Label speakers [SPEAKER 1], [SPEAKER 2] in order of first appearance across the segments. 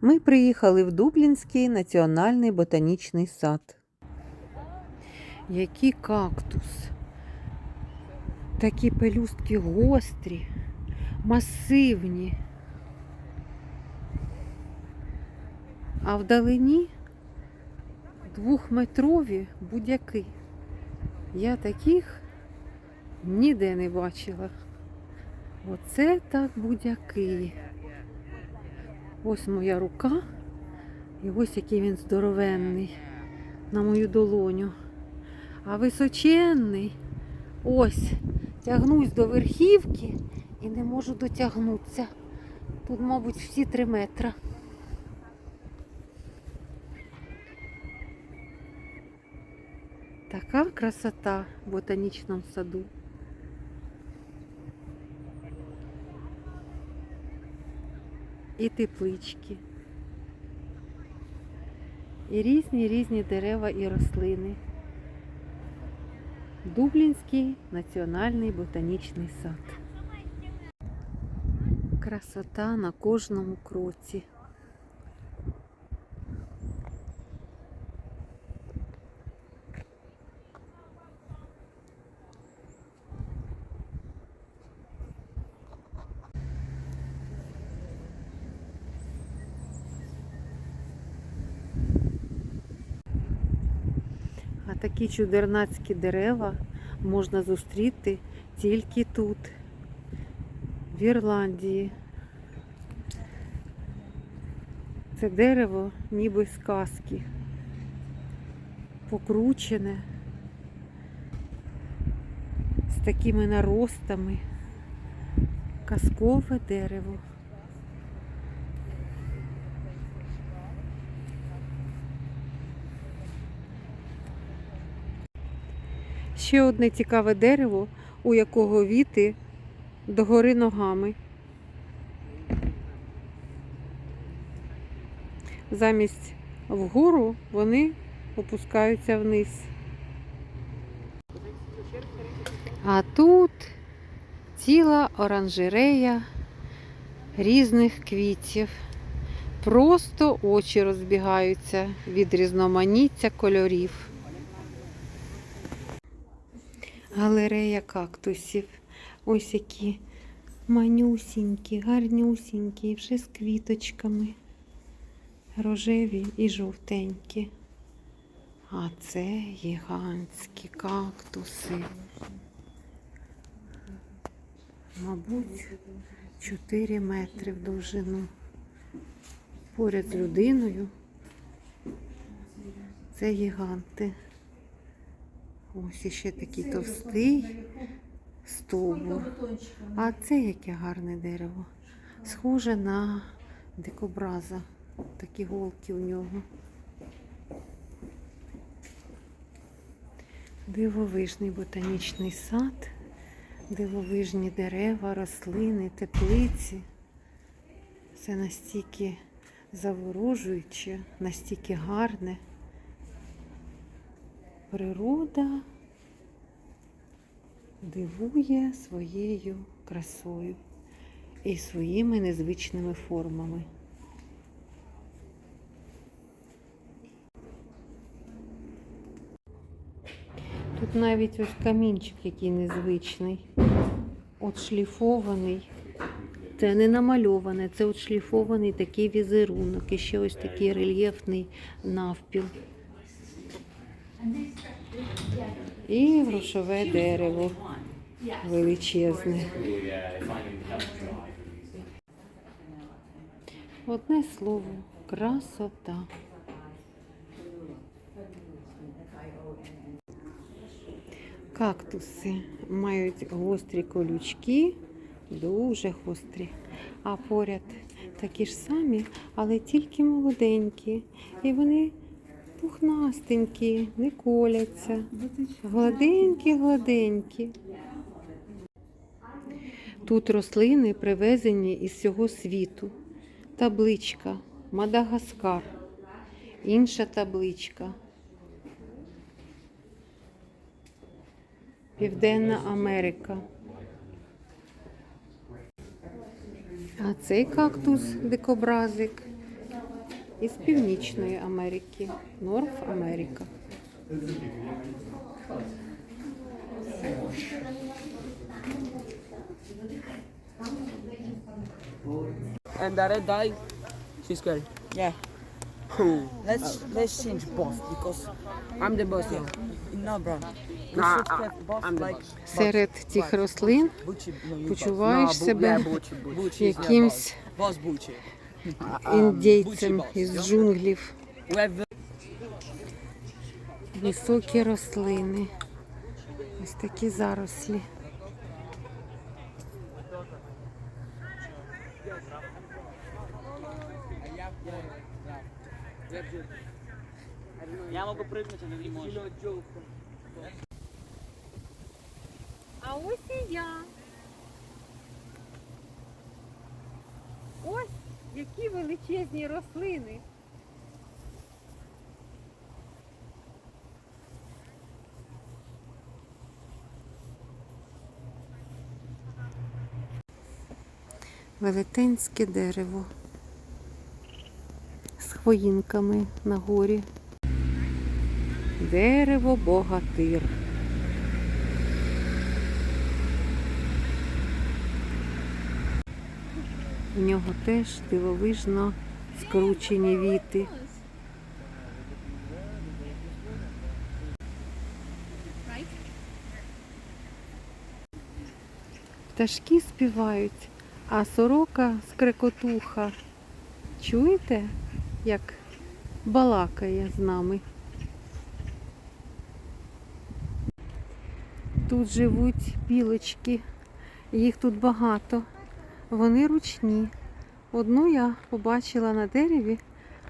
[SPEAKER 1] Ми приїхали в Дублінський національний ботанічний сад. Який кактус. Такі пелюстки гострі, масивні. А вдалині двохметрові будяки. Я таких ніде не бачила. Оце так будяки. Ось моя рука. І ось який він здоровенний на мою долоню. А височенний. Ось. Тягнусь до верхівки і не можу дотягнутися. Тут, мабуть, всі три метри. Така красота в ботанічному саду. І теплички. І різні різні дерева і рослини. Дублінський національний ботанічний сад. Красота на кожному кроці. Такі чудернацькі дерева можна зустріти тільки тут, в Ірландії. Це дерево ніби з казки. Покручене, з такими наростами. Казкове дерево. Ще одне цікаве дерево, у якого віти догори ногами. Замість вгору вони опускаються вниз. А тут ціла оранжерея різних квітів. Просто очі розбігаються від різноманіття кольорів. Галерея кактусів. Ось які манюсінькі, гарнюсінькі, вже з квіточками. Рожеві і жовтенькі. А це гігантські кактуси. Мабуть, 4 метри в довжину. Поряд з людиною. Це гіганти. Ось іще такий товстий стовбур. А це яке гарне дерево. Схоже на дикобраза. Такі голки у нього. Дивовижний ботанічний сад, дивовижні дерева, рослини, теплиці. Це настільки заворожуюче, настільки гарне. Природа дивує своєю красою і своїми незвичними формами. Тут навіть ось камінчик, який незвичний, от шліфований. Це не намальоване, це от шліфований такий візерунок. І ще ось такий рельєфний навпіл. І грошове дерево величезне. Одне слово, красота. Кактуси мають гострі колючки, дуже гострі. А поряд такі ж самі, але тільки молоденькі. І вони пухнастенькі, не коляться. Гладенькі, гладенькі. Тут рослини привезені із всього світу. Табличка Мадагаскар. Інша табличка. Південна Америка. А цей кактус дикобразик із Північної Америки. Норф Америка.
[SPEAKER 2] And the red dye, she's good.
[SPEAKER 3] Yeah. Let's let's change boss because
[SPEAKER 2] I'm the boss now.
[SPEAKER 3] no, bro. We
[SPEAKER 2] Nah,
[SPEAKER 3] should have boss
[SPEAKER 2] I'm the
[SPEAKER 3] like
[SPEAKER 2] boss.
[SPEAKER 1] Серед цих рослин
[SPEAKER 3] Bucci. No,
[SPEAKER 1] почуваєш себе якимсь
[SPEAKER 3] boss. Boss Bucci.
[SPEAKER 1] індійцем із джунглів. Високі рослини. Ось такі зарослі.
[SPEAKER 3] Я могу прыгнуть, а не можешь.
[SPEAKER 1] А ось і я. Які величезні рослини. Велетенське дерево з хвоїнками на горі. Дерево богатир. У нього теж дивовижно скручені віти. Пташки співають, а сорока скрекотуха. Чуєте, як балакає з нами? Тут живуть білочки, їх тут багато. Вони ручні. Одну я побачила на дереві,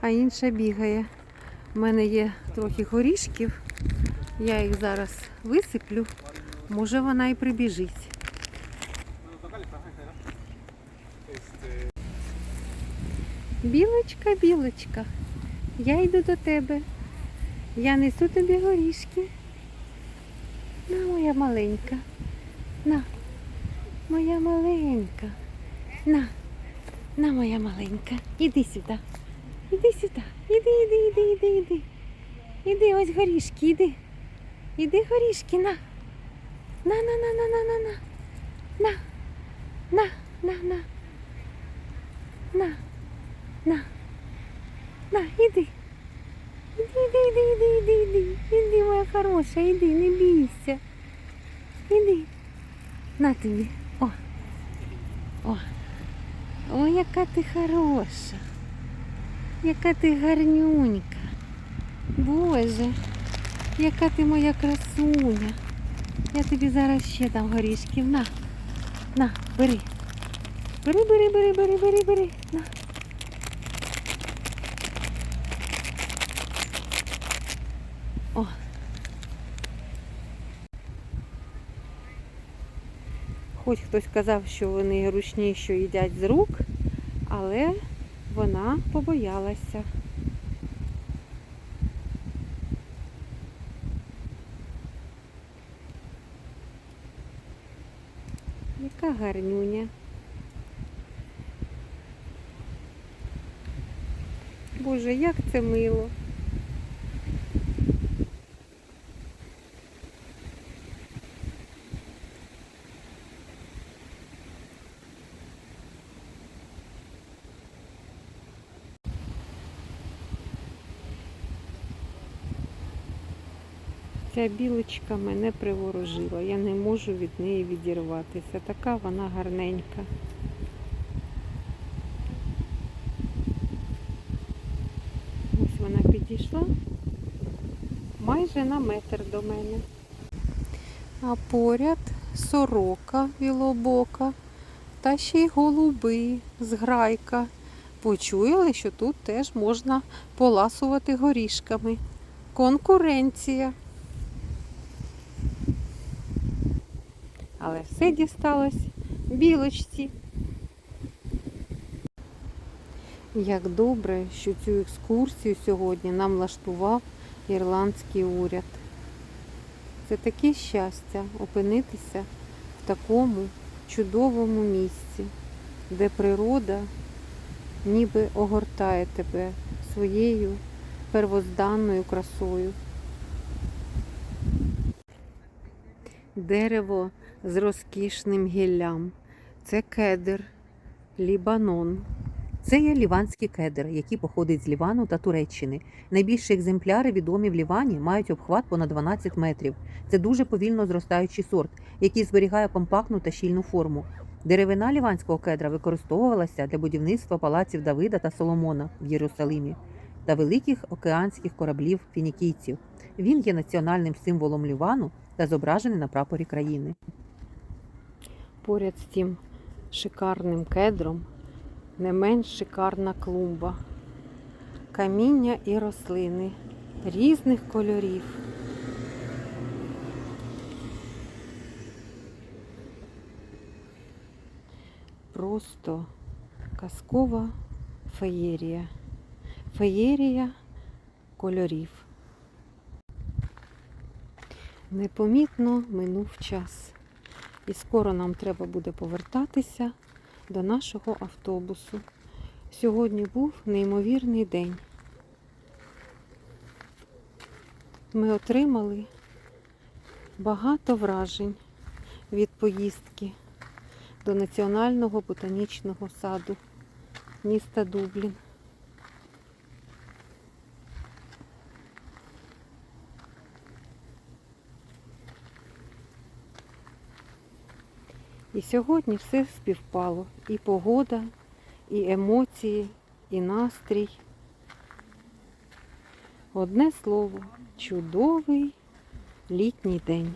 [SPEAKER 1] а інша бігає. У мене є трохи горішків. Я їх зараз висиплю. Може вона і прибіжить. Білочка, білочка, я йду до тебе. Я несу тобі горішки. На, моя маленька. На, моя маленька. На, на, моя маленька. Іди сюди. Іди сюди. Іди, іди, іди, іди, іди. Іди, ось горішки, іди. Іди горішки, на. На, на, на, на, на, на, на. На. На, на, на. На. На. На, іди. Іди, іди, іди, іди, іди, іди. Іди, моя хороша, іди, не бійся. Іди. На тобі. О. О. Ой, яка ти хороша. Яка ти гарнюнька. Боже, яка ти моя красуня. Я тобі зараз ще дам горішків. На. На, бери. Бери, бери, бери, бери, бери, бери. На. О. Хоч хтось казав, що вони ручні, що їдять з рук, але вона побоялася. Яка гарнюня. Боже, як це мило. Ця білочка мене приворожила. Я не можу від неї відірватися. Така вона гарненька. Ось вона підійшла майже на метр до мене. А поряд сорока білобока та ще й голуби, зграйка. Почуяли, що тут теж можна поласувати горішками. Конкуренція. Але все дісталось білочці. Як добре, що цю екскурсію сьогодні нам влаштував ірландський уряд. Це таке щастя опинитися в такому чудовому місці, де природа ніби огортає тебе своєю первозданною красою. Дерево з розкішним гіллям. Це кедр, Лібанон. Це є ліванський кедр, який походить з Лівану та Туреччини. Найбільші екземпляри, відомі в Лівані, мають обхват понад 12 метрів. Це дуже повільно зростаючий сорт, який зберігає компактну та щільну форму. Деревина ліванського кедра використовувалася для будівництва палаців Давида та Соломона в Єрусалимі та великих океанських кораблів фінікійців. Він є національним символом Лівану та зображений на прапорі країни. Поряд з тим шикарним кедром не менш шикарна клумба. Каміння і рослини різних кольорів. Просто казкова феєрія. Феєрія кольорів. Непомітно минув час. І скоро нам треба буде повертатися до нашого автобусу. Сьогодні був неймовірний день. Ми отримали багато вражень від поїздки до Національного ботанічного саду міста Дублін. І сьогодні все співпало. І погода, і емоції, і настрій. Одне слово, чудовий літній день.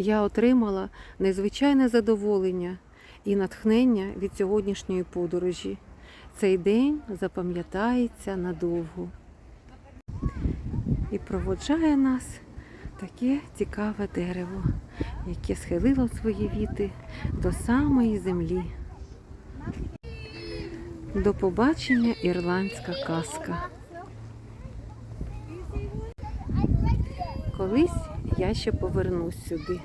[SPEAKER 1] Я отримала незвичайне задоволення і натхнення від сьогоднішньої подорожі. Цей день запам'ятається надовго. І проводжає нас таке цікаве дерево, яке схилило свої віти до самої землі. До побачення ірландська казка. Колись я ще повернусь сюди.